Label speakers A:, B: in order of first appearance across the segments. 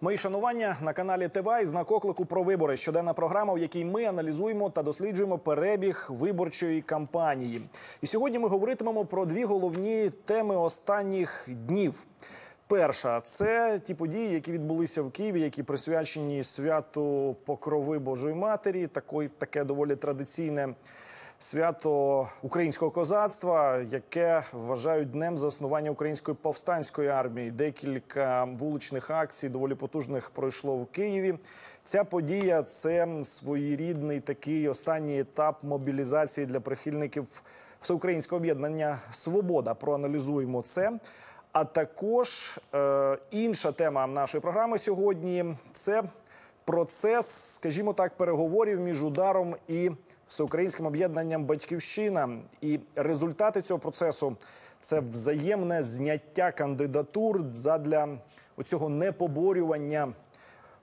A: Мої шанування на каналі ТВА і знак оклику про вибори. Щоденна програма, в якій ми аналізуємо та досліджуємо перебіг виборчої кампанії. І сьогодні ми говоритимемо про дві головні теми останніх днів. Перша це ті події, які відбулися в Києві, які присвячені святу Покрови Божої Матері, такої таке доволі традиційне свято українського козацтва, яке вважають днем заснування української повстанської армії. Декілька вуличних акцій доволі потужних пройшло в Києві. Ця подія це своєрідний такий останній етап мобілізації для прихильників всеукраїнського об'єднання Свобода. Проаналізуємо це. А також е, інша тема нашої програми сьогодні це процес, скажімо так, переговорів між ударом і всеукраїнським об'єднанням Батьківщина. І результати цього процесу це взаємне зняття кандидатур задля оцього непоборювання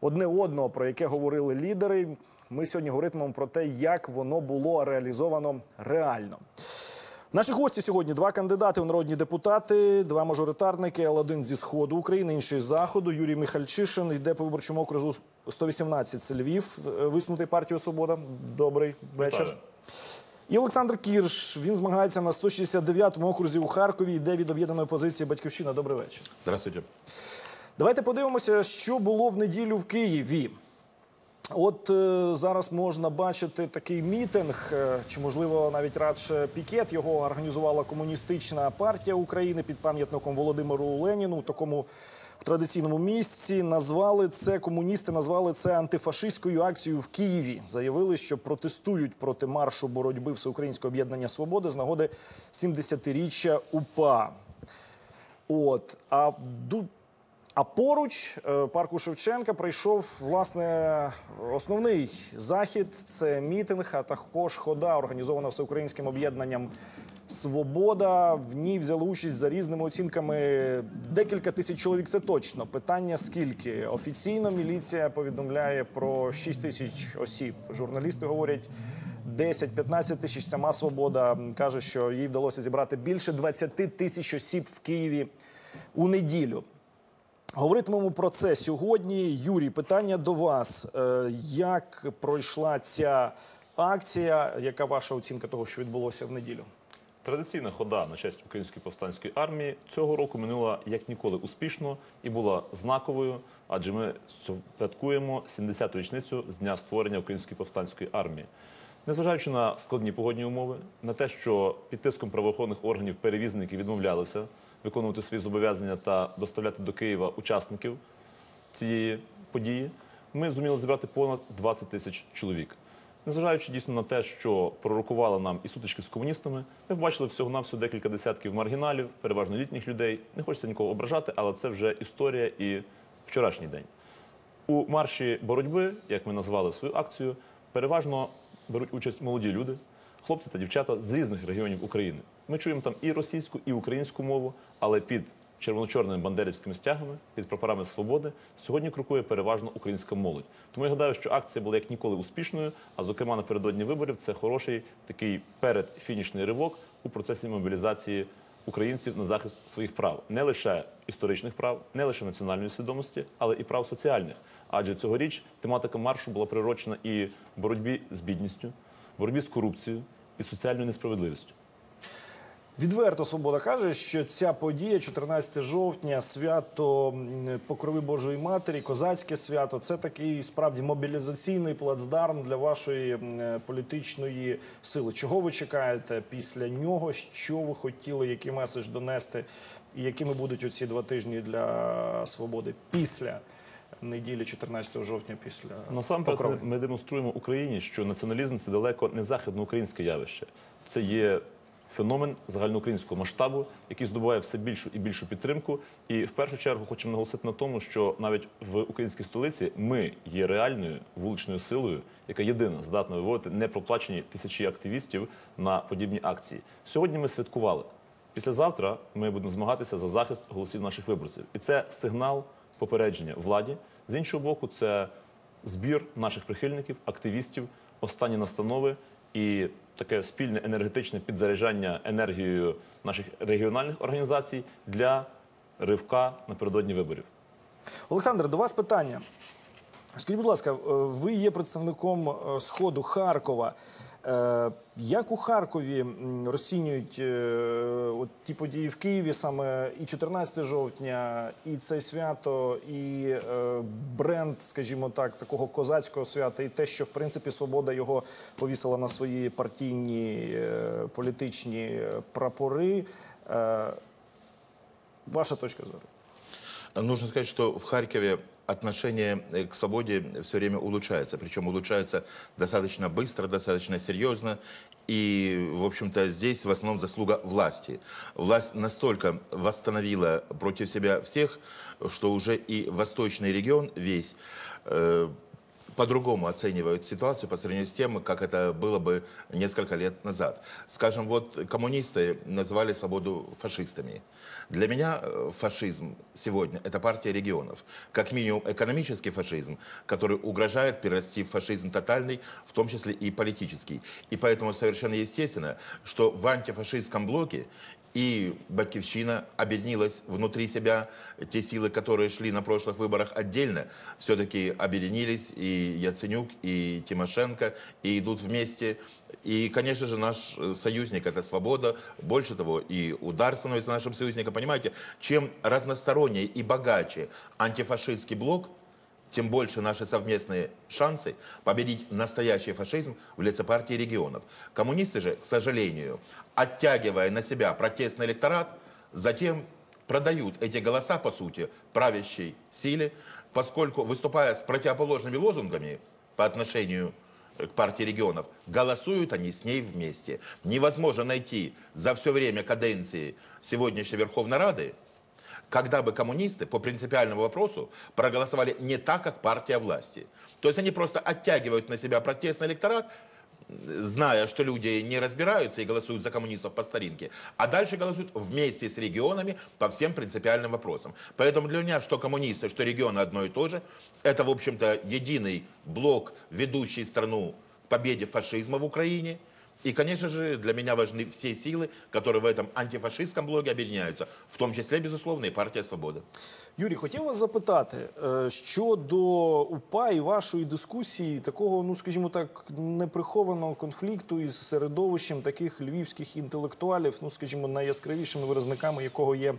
A: одне одного, про яке говорили лідери. Ми сьогодні говоритимемо про те, як воно було реалізовано реально. Наші гості сьогодні два кандидати в народні депутати, два мажоритарники, але один зі сходу України, інший з заходу. Юрій Михальчишин йде по виборчому окрузу 118 це Львів, е, висунутий партію Свобода. Добрий вечір. І Олександр Кірш. Він змагається на 169-му окрузі у Харкові. Йде від об'єднаної позиції Батьківщина. Добрий вечір.
B: Здравствуйте.
A: Давайте подивимося, що було в неділю в Києві. От е, зараз можна бачити такий мітинг, е, чи можливо навіть радше пікет. Його організувала комуністична партія України під пам'ятником Володимиру Леніну у такому традиційному місці. Назвали це комуністи, назвали це антифашистською акцією в Києві. Заявили, що протестують проти маршу боротьби Всеукраїнського об'єднання свободи з нагоди 70-річчя УПА. От а а поруч е, парку Шевченка прийшов власне основний захід. Це мітинг, а також хода, організована всеукраїнським об'єднанням Свобода. В ній взяли участь за різними оцінками декілька тисяч чоловік. Це точно питання. Скільки офіційно міліція повідомляє про 6 тисяч осіб. Журналісти говорять. 10-15 тисяч сама свобода каже, що їй вдалося зібрати більше 20 тисяч осіб в Києві у неділю. Говоритимемо про це сьогодні. Юрій, питання до вас. Е, Як пройшла ця акція? Яка ваша оцінка того, що відбулося в неділю?
B: Традиційна хода на честь української повстанської армії цього року минула як ніколи успішно і була знаковою, адже ми святкуємо 70-ту річницю з дня створення української повстанської армії. Незважаючи на складні погодні умови, на те, що під тиском правоохоронних органів перевізники відмовлялися виконувати свої зобов'язання та доставляти до Києва учасників цієї події, ми зуміли зібрати понад 20 тисяч чоловік. Незважаючи дійсно на те, що пророкували нам і сутички з комуністами, ми побачили всього навсього декілька десятків маргіналів, переважно літніх людей. Не хочеться нікого ображати, але це вже історія і вчорашній день. У марші боротьби, як ми назвали свою акцію, переважно беруть участь молоді люди, хлопці та дівчата з різних регіонів України. Ми чуємо там і російську, і українську мову, але під червоно-чорними бандерівськими стягами, під прапорами свободи, сьогодні крокує переважно українська молодь. Тому я гадаю, що акція була як ніколи успішною. А зокрема, напередодні виборів це хороший такий передфінішний ривок у процесі мобілізації українців на захист своїх прав, не лише історичних прав, не лише національної свідомості, але і прав соціальних. Адже цьогоріч тематика маршу була прирочена і боротьбі з бідністю, боротьбі з корупцією і соціальною несправедливістю.
A: Відверто свобода каже, що ця подія, 14 жовтня, свято Покрови Божої Матері, козацьке свято, це такий справді мобілізаційний плацдарм для вашої е, політичної сили. Чого ви чекаєте після нього? Що ви хотіли, який меседж донести, і якими будуть оці два тижні для свободи після неділі, 14 жовтня, після
B: Насамперед,
A: Покрови?
B: ми, ми демонструємо Україні, що націоналізм це далеко не західноукраїнське явище. Це є феномен загальноукраїнського масштабу, який здобуває все більшу і більшу підтримку. І в першу чергу хочемо наголосити на тому, що навіть в українській столиці ми є реальною вуличною силою, яка єдина здатна виводити непроплачені тисячі активістів на подібні акції. Сьогодні ми святкували. Післязавтра ми будемо змагатися за захист голосів наших виборців, і це сигнал попередження владі. З іншого боку, це збір наших прихильників, активістів, останні настанови і таке спільне енергетичне підзаряджання енергією наших регіональних організацій для ривка напередодні виборів.
A: Олександр, до вас питання. Скажіть, будь ласка, е, ви є представником е, сходу Харкова. Е, Як у Харкові розцінюють е, от ті події в Києві, саме і 14 жовтня, і це свято, і е, бренд, скажімо так, такого козацького свята, і те, що в принципі свобода його повісила на свої партійні політичні прапори. Ваша точка зору?
C: Нужно сказать, что в Харькове отношение э, к свободе все время улучшается. Причем улучшается достаточно быстро, достаточно серьезно. И, в общем-то, здесь в основном заслуга власти. Власть настолько восстановила против себя всех, что уже и восточный регион весь э, по-другому оценивают ситуацию по сравнению с тем, как это было бы несколько лет назад. Скажем, вот коммунисты назвали свободу фашистами. Для меня э, фашизм сегодня – это партия регионов. Как минимум экономический фашизм, который угрожает перерасти в фашизм тотальный, в том числе и политический. И поэтому совершенно естественно, что в антифашистском блоке и Батьковщина объединилась внутри себя. Те силы, которые шли на прошлых выборах отдельно, все-таки объединились. И Яценюк, и Тимошенко, и идут вместе. И, конечно же, наш э, союзник – это свобода. Больше того, и удар становится нашим союзником. Понимаете, чем разностороннее и богаче антифашистский блок, тем больше наши совместные шансы победить настоящий фашизм в лице партии регионов. Коммунисты же, к сожалению, оттягивая на себя протестный электорат, затем продают эти голоса, по сути, правящей силе, поскольку, выступая с противоположными лозунгами по отношению к партии регионов, голосуют они с ней вместе. Невозможно найти за все время каденции сегодняшней Верховной Рады когда бы коммунисты по принципиальному вопросу проголосовали не так, как партия власти. То есть они просто оттягивают на себя протестный электорат, зная, что люди не разбираются и голосуют за коммунистов по старинке, а дальше голосуют вместе с регионами по всем принципиальным вопросам. Поэтому для меня что коммунисты, что регионы одно и то же. Это, в общем-то, единый блок, ведущий страну к победе фашизма в Украине – и, конечно же, для меня важны все силы, которые в этом антифашистском блоке объединяются, в том числе, безусловно, и партия «Свобода».
A: Юрій, хотів вас запитати е, щодо УПА і вашої дискусії, такого, ну скажімо так, неприхованого конфлікту із середовищем таких львівських інтелектуалів, ну скажімо, найяскравішими виразниками якого є.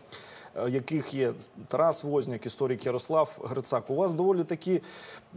A: е, Яких є Тарас Возняк, історик Ярослав Грицак. У вас доволі такі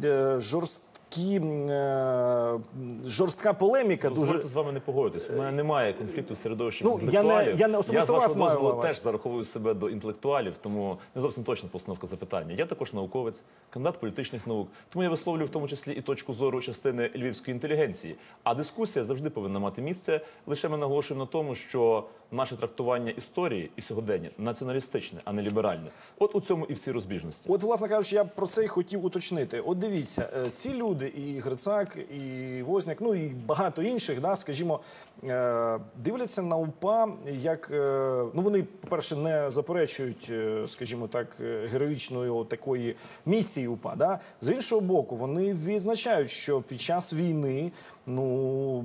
A: е, жорсткі, м, е, жорстка полеміка. Дуже
B: з вами не погодитись. У мене немає конфлікту з середовищем
A: Ну, я не- я не особисто
B: з
A: вас
B: вашого
A: маю
B: дозволу
A: на
B: теж зараховую себе до інтелектуалів, тому не зовсім точна постановка запитання. Я також науковець, кандидат політичних наук. Тому я висловлюю в тому числі і точку зору частини львівської інтелігенції. А дискусія завжди повинна мати місце. Лише ми наголошуємо на тому, що наше трактування історії і сьогодення націоналістичне, а не ліберальне. От у цьому і всі розбіжності.
A: От, власне кажучи, я про це й хотів уточнити. От дивіться, е, ці люди, і Грицак, і Возняк, ну і багато інших, да, скажімо, е, дивляться на УПА як е, ну вони, по-перше, не заперечують, е, скажімо так, героїчної такої місії УПА. Да? З іншого боку, вони відзначають, що під час війни, ну.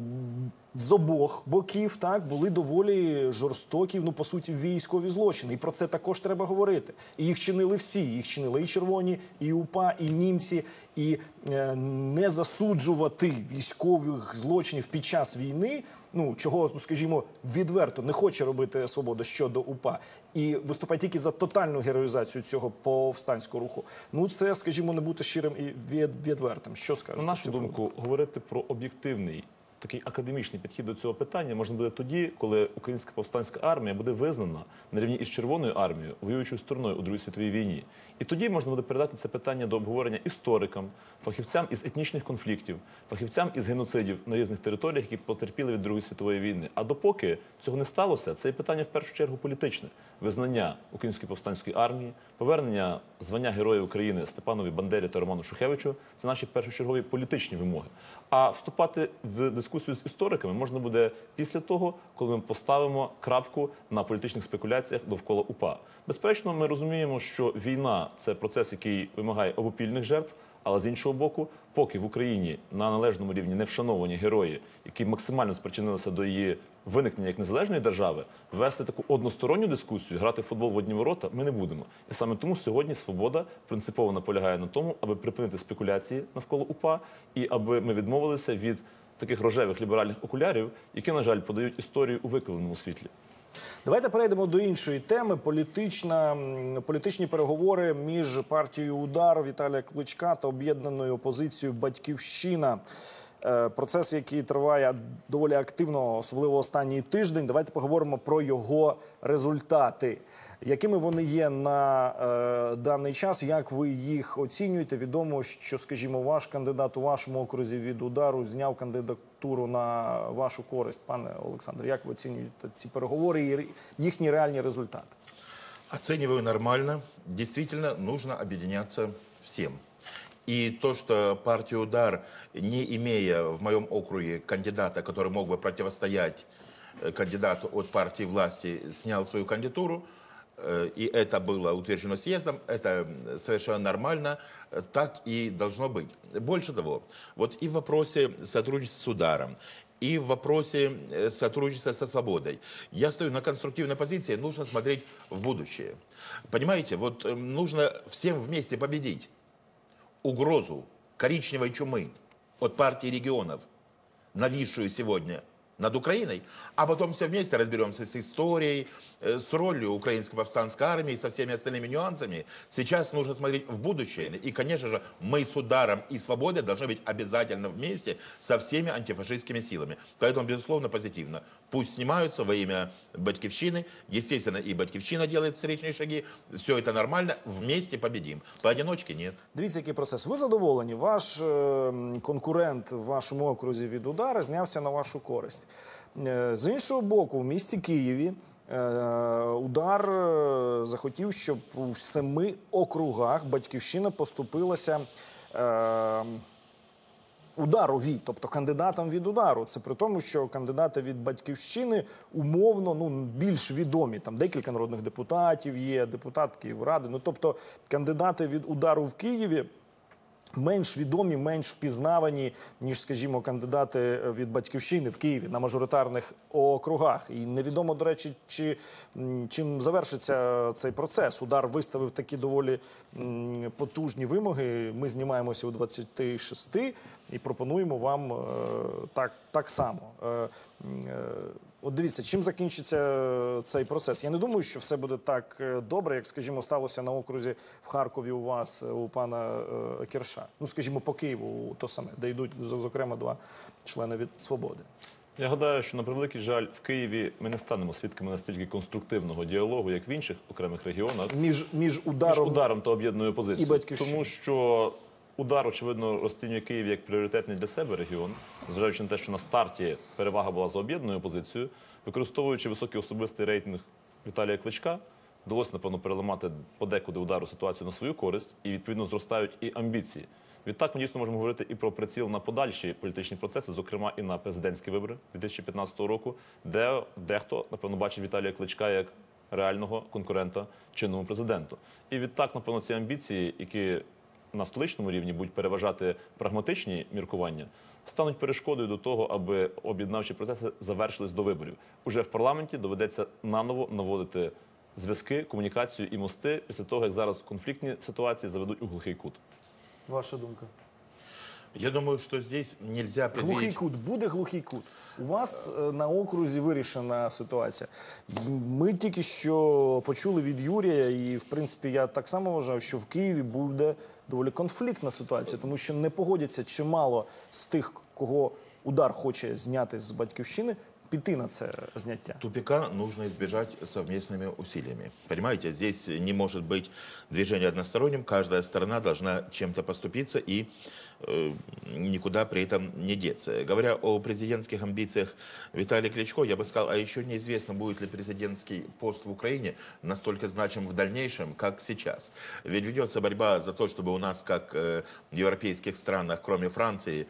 A: З обох боків так були доволі жорстокі, ну по суті, військові злочини. І про це також треба говорити. І їх чинили всі. Їх чинили і червоні, і УПА, і німці. І е, не засуджувати військових злочинів під час війни. Ну чого, ну скажімо, відверто не хоче робити свобода щодо УПА і виступає тільки за тотальну героїзацію цього повстанського руху. Ну це, скажімо, не бути щирим і від- відвертим. Що скажете?
B: На нашу думку, говорити про об'єктивний такий академічний підхід до цього питання можна буде тоді, коли українська повстанська армія буде визнана на рівні із Червоною армією, воюючою стороною у Другій світовій війні. І тоді можна буде передати це питання до обговорення історикам, фахівцям із етнічних конфліктів, фахівцям із геноцидів на різних територіях, які потерпіли від Другої світової війни. А допоки цього не сталося, це питання в першу чергу політичне визнання української повстанської армії, повернення звання Героя України Степанові Бандері та Роману Шухевичу це наші першочергові політичні вимоги. А вступати в дискусію з істориками можна буде після того, коли ми поставимо крапку на політичних спекуляціях довкола УПА. Безперечно, ми розуміємо, що війна це процес, який вимагає обопільних жертв. Але з іншого боку, поки в Україні на належному рівні не вшановані герої, які максимально спричинилися до її виникнення як незалежної держави, вести таку односторонню дискусію, грати в футбол в одні ворота, ми не будемо. І саме тому сьогодні свобода принципово наполягає на тому, аби припинити спекуляції навколо УПА і аби ми відмовилися від таких рожевих ліберальних окулярів, які, на жаль, подають історію у викривленому світлі.
A: Давайте перейдемо до іншої теми. Політична політичні переговори між партією Удар Віталія Кличка та об'єднаною опозицією Батьківщина. Е, Процес, який триває доволі активно, особливо останній тиждень. Давайте поговоримо про його результати. Якими вони є на е, даний час? Як ви їх оцінюєте? Відомо, що, скажімо, ваш кандидат у вашому окрузі від удару зняв кандидатуру на вашу користь, пане Олександр. Як ви оцінюєте ці переговори і ре- їхні реальні результати?
C: Оцениваю нормально. Действительно, нужно объединяться всем. И то, что партия «Удар», не имея в моем округе кандидата, который мог бы противостоять э, кандидату от партии власти, снял свою кандидатуру, э, и это было утверждено съездом, это совершенно нормально, э, так и должно быть. Больше того, вот и в вопросе сотрудничества с ударом, и в вопросе э, сотрудничества со свободой. Я стою на конструктивной позиции, нужно смотреть в будущее. Понимаете, вот э, нужно всем вместе победить угрозу коричневой чумы от партии регионов, нависшую сегодня над Украиной, а потом все вместе разберемся с историей, э, с ролью украинской повстанской армии, со всеми остальными нюансами. Сейчас нужно смотреть в будущее. И, конечно же, мы с ударом и свободой должны быть обязательно вместе со всеми антифашистскими силами. Поэтому, безусловно, позитивно. Пусть снимаются во имя Батькивщины. Естественно, и Батькивщина делает встречные шаги. Все это нормально. Вместе победим. Поодиночке нет.
A: Дивіться, який процес. Ви задоволені? Ваш е, м, конкурент в вашому окрузі від удару знявся на вашу користь. Е, з іншого боку, в місті Києві е, удар е, захотів, щоб у семи округах батьківщина поступилася. Ударові, тобто кандидатам від удару. Це при тому, що кандидати від батьківщини умовно ну більш відомі. Там декілька народних депутатів є, депутат Київради. Ну тобто кандидати від удару в Києві. Менш відомі, менш впізнавані, ніж, скажімо, кандидати від батьківщини в Києві на мажоритарних округах. І невідомо, до речі, чи чим завершиться цей процес. Удар виставив такі доволі потужні вимоги. Ми знімаємося у 26 і пропонуємо вам е, так, так само. От дивіться, чим закінчиться е, цей процес. Я не думаю, що все буде так е, добре, як, скажімо, сталося на окрузі в Харкові у вас, е, у пана Кірша. Ну, скажімо, по Києву то саме, де йдуть, зокрема, два члени від свободи.
B: Я гадаю, що на превеликий жаль в Києві ми не станемо свідками настільки конструктивного діалогу, як в інших окремих регіонах.
A: Між, між
B: між
A: ударом
B: ударом та об'єднаною опозицією.
A: і «Батьківщиною».
B: Тому що удар, очевидно, розцінює Київ як пріоритетний для себе регіон, зважаючи на те, що на старті перевага була за об'єднаною опозицією, використовуючи високий особистий рейтинг Віталія Кличка, вдалося, напевно, переламати подекуди удару ситуацію на свою користь, і відповідно зростають і амбіції. Відтак ми дійсно можемо говорити і про приціл на подальші політичні процеси, зокрема і на президентські вибори 2015 року, де дехто, напевно, бачить Віталія Кличка як реального конкурента чинному президенту. І відтак, напевно, ці амбіції, які на столичному рівні будуть переважати прагматичні міркування, стануть перешкодою до того, аби об'єднавчі процеси завершились до виборів. Уже в парламенті доведеться наново наводити зв'язки, комунікацію і мости після того, як зараз конфліктні ситуації заведуть у глухий кут.
A: Ваша думка.
C: Я думаю, что здесь нельзя
A: Глухий кут, буде глухий кут. У вас е, на окрузі вирішена ситуація. Ми тільки що почули від Юрія, і в принципі я так само вважаю, що в Києві буде доволі конфліктна ситуація, тому що не погодяться чимало з тих, кого удар хоче зняти з батьківщини, піти на це зняття.
C: Тупика нужно избежать совместными усилиями. Понимаете, здесь не может быть движение односторонним, каждая сторона должна чем-то поступиться и э, никуда при этом не деться. Говоря о президентских амбициях Виталия Кличко, я бы сказал, а еще неизвестно, будет ли президентский пост в Украине настолько значим в дальнейшем, как сейчас. Ведь ведется борьба за то, чтобы у нас, как э, в европейских странах, кроме Франции,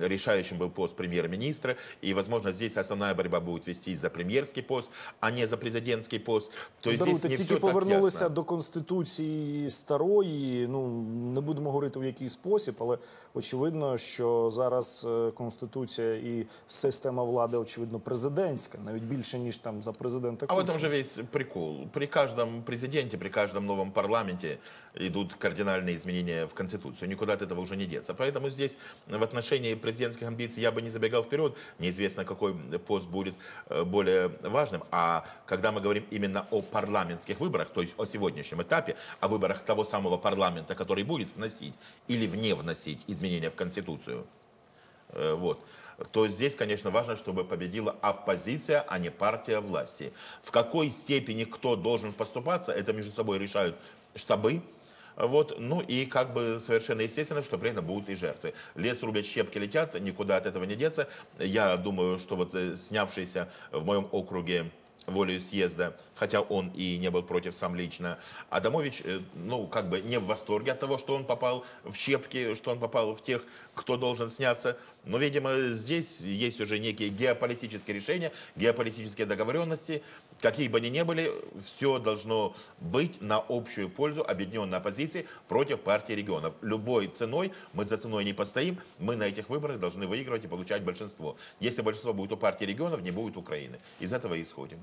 C: решающим был пост премьер-министра. И, возможно, здесь основная борьба будет вестись за премьерский пост, а не за президентский пост. То есть здесь
A: Даруйте,
C: не
A: тільки
C: все так
A: повернулися
C: ясно.
A: до конституції старої. Ну не будемо говорити в який спосіб, але очевидно, що зараз е, конституція і система влади, очевидно, президентська, навіть більше ніж там за президента.
C: А в этом
A: Кучми.
C: же весь прикол. При каждом президенте, при каждом новом парламенте идут кардинальные изменения в Конституцию. Никуда от этого уже не деться. Поэтому здесь в отношении президентских амбиций я бы не забегал вперед. Неизвестно, какой пост будет э, более важным. А когда мы говорим именно о парламентских выборах, то есть о сегодняшнем этапе, о выборах того самого парламента, который будет вносить или вне вносить изменения в Конституцию, Э, вот, то здесь, конечно, важно, чтобы победила оппозиция, а не партия власти. В какой степени кто должен поступаться, это между собой решают штабы. Вот, ну и как бы совершенно естественно, что при этом будут и жертвы. Лес рубят, щепки летят, никуда от этого не деться. Я думаю, что вот э, снявшийся в моем округе волею съезда, хотя он и не был против сам лично. Адамович, э, ну, как бы не в восторге от того, что он попал в щепки, что он попал в тех, кто должен сняться. Но, видимо, здесь есть уже некие геополитические решения, геополитические договоренности. Какие бы они ни были, все должно быть на общую пользу объединенной оппозиции против партии регионов. Любой ценой, мы за ценой не постоим, мы на этих выборах должны выигрывать и получать большинство. Если большинство будет у партии регионов, не будет Украины. Из этого и исходим.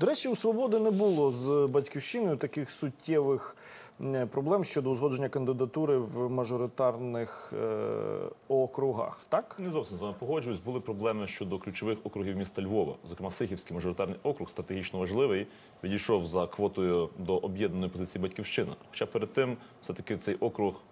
A: До речі, у свободи не було з батьківщиною таких суттєвих проблем щодо узгодження кандидатури в мажоритарних е, округах. Так
B: Не зовсім з вами погоджуюсь. Були проблеми щодо ключових округів міста Львова. Зокрема, Сихівський мажоритарний округ стратегічно важливий. Відійшов за квотою до об'єднаної позиції Батьківщина. Хоча перед тим все-таки цей округ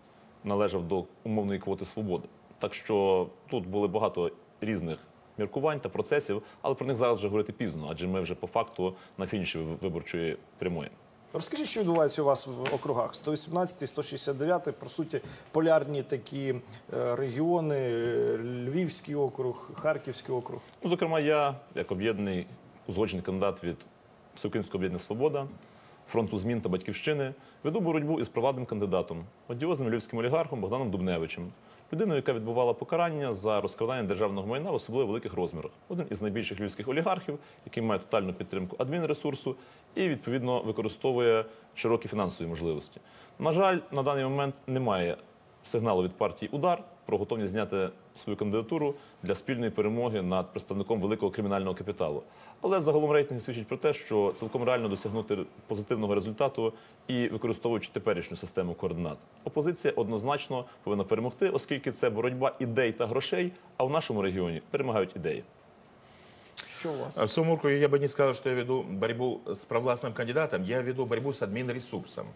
B: належав до умовної квоти свободи. Так що тут були багато різних міркувань та процесів, але про них зараз вже говорити пізно, адже ми вже по факту на фініші виборчої прямої.
A: розкажіть, що відбувається у вас в округах 118, 169, по суті, полярні такі е, регіони: е, Львівський округ, Харківський округ.
B: Ну, зокрема, я, як об'єднаний узгоджений кандидат від Всеукраїнського об'єднання Свобода, фронту змін та батьківщини, веду боротьбу із провладним кандидатом, одіозним львівським олігархом Богданом Дубневичем, людиною, яка відбувала покарання за розкрадання державного майна в особливо великих розмірах. Один із найбільших львівських олігархів, який має тотальну підтримку адмінресурсу і відповідно використовує широкі фінансові можливості. На жаль, на даний момент немає сигналу від партії Удар про готовність зняти свою кандидатуру для спільної перемоги над представником великого кримінального капіталу. Але загалом рейтинги свідчить про те, що цілком реально досягнути позитивного результату і використовуючи теперішню систему координат. Опозиція однозначно повинна перемогти, оскільки це боротьба ідей та грошей. А в нашому регіоні перемагають ідеї.
A: Що у вас?
C: Своем округе я бы не сказал, что я веду борьбу с провластным кандидатом, я веду борьбу с админресурсом.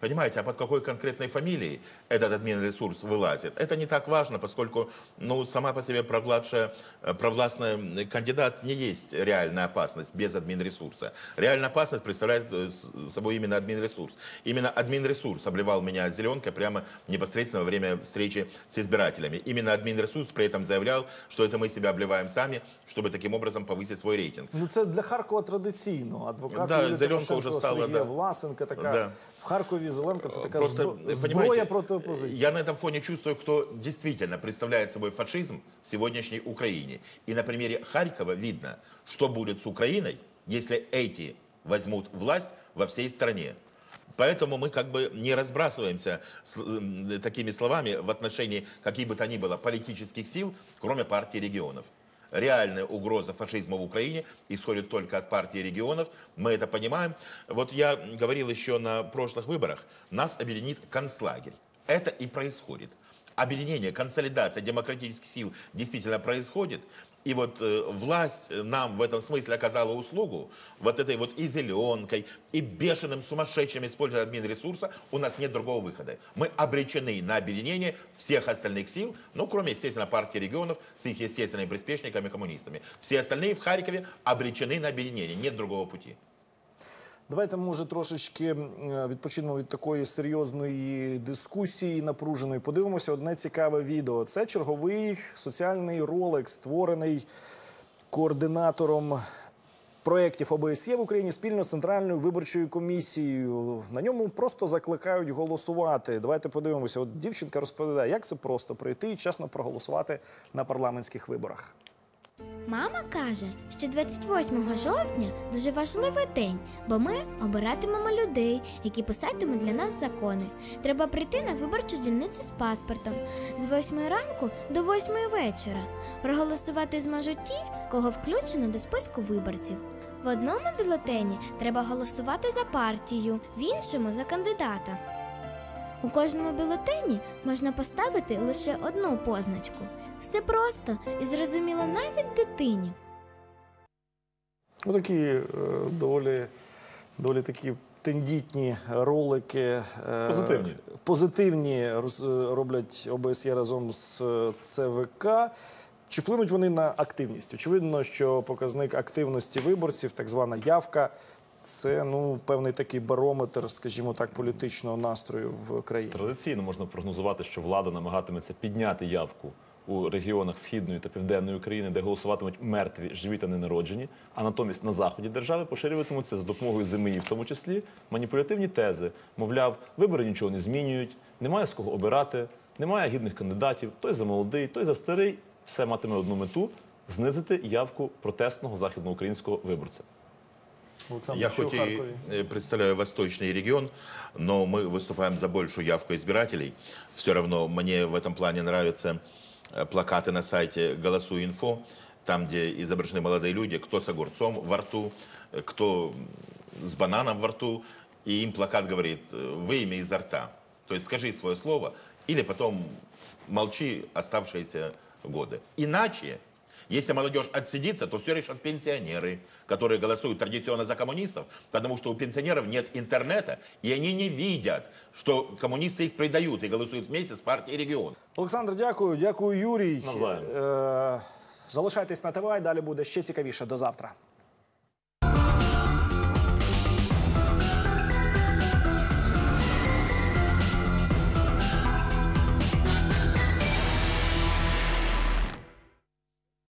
C: Понимаете, а под какой конкретной фамилией этот админресурс вылазит, это не так важно, поскольку ну, сама по себе провладшая, э, провластный кандидат не есть реальная опасность без админресурса. Реальная опасность представляет э, собой именно админресурс. Именно админресурс обливал меня зеленкой прямо непосредственно во время встречи с избирателями. Именно админресурс при этом заявлял, что это мы себя обливаем сами, чтобы таким образом повысить свой рейтинг.
A: Ну це для Харкова традиційно. Адвокат
C: Да,
A: Юлії
C: Зеленка
A: Тимошенко,
C: вже стала,
A: Сергія
C: да.
A: Власенка така.
C: Да.
A: В Харкові Зеленка це така
C: Просто,
A: збро- зброя
C: понимаете,
A: проти опозиції.
C: я на этом фоне чувствую, кто действительно представляет собой фашизм в сегодняшней Украине. И на примере Харькова видно, что будет с Украиной, если эти возьмут власть во всей стране. Поэтому мы как бы не разбрасываемся с, м, такими словами в отношении каких бы то ни было политических сил, кроме партии регионов. Реальная угроза фашизма в Украине исходит только от партии регионов. Мы это понимаем. Вот я говорил еще на прошлых выборах, нас объединит концлагерь. Это и происходит. Объединение, консолидация демократических сил действительно происходит. И вот э, власть нам в этом смысле оказала услугу, вот этой вот и зеленкой, и бешеным сумасшедшим использованием админресурса, у нас нет другого выхода. Мы обречены на объединение всех остальных сил, ну, кроме, естественно, партии регионов с их естественными приспешниками, коммунистами. Все остальные в Харькове обречены на объединение, нет другого пути.
A: Давайте, може, трошечки е, відпочинемо від такої серйозної дискусії, напруженої. Подивимося одне цікаве відео. Це черговий соціальний ролик, створений координатором проєктів ОБСЄ в Україні спільно з центральною виборчою комісією. На ньому просто закликають голосувати. Давайте подивимося. От дівчинка розповідає, як це просто прийти і чесно проголосувати на парламентських виборах.
D: Мама каже, що 28 жовтня дуже важливий день, бо ми обиратимемо людей, які писатимуть для нас закони. Треба прийти на виборчу дільницю з паспортом з 8 ранку до 8 вечора. Проголосувати зможуть ті, кого включено до списку виборців. В одному бюлетені треба голосувати за партію, в іншому за кандидата. У кожному бюлетені можна поставити лише одну позначку. Все просто і зрозуміло навіть дитині.
A: Ну, такі е, доволі, доволі такі тендітні ролики. е,
B: Позитивні.
A: Позитивні роз- роблять ОБСЄ разом з е, ЦВК. Чи вплинуть вони на активність? Очевидно, що показник активності виборців, так звана явка, це ну певний такий барометр, скажімо так, політичного настрою в країні.
B: Традиційно можна прогнозувати, що влада намагатиметься підняти явку у регіонах східної та південної України, де голосуватимуть мертві, живі та ненароджені, а натомість на заході держави поширюватимуться за допомогою ЗМІ, в тому числі маніпулятивні тези. Мовляв, вибори нічого не змінюють, немає з кого обирати, немає гідних кандидатів. Той за молодий, той за старий. Все матиме одну мету знизити явку протестного західноукраїнського виборця.
A: Олександр,
C: Я хоть и э, представляю восточный регион, но мы выступаем за большую явку избирателей. Все равно мне в этом плане нравятся э, плакаты на сайте «Голосуй.инфо», там, где изображены молодые люди, кто с огурцом во рту, э, кто с бананом во рту, и им плакат говорит «Выйми изо рта». То есть скажи свое слово, или потом молчи оставшиеся годы. Иначе если молодежь отсидится, то все решат пенсионеры, которые голосуют традиционно за коммунистов, потому что у пенсионеров нет интернета, и они не видят, что коммунисты их предают и голосуют вместе с партией регион.
A: Олександр, дякую. Дякую, Юрій.
B: Навзаєм.
A: Е, залишайтесь на ТВ, і далі буде ще цікавіше. До завтра.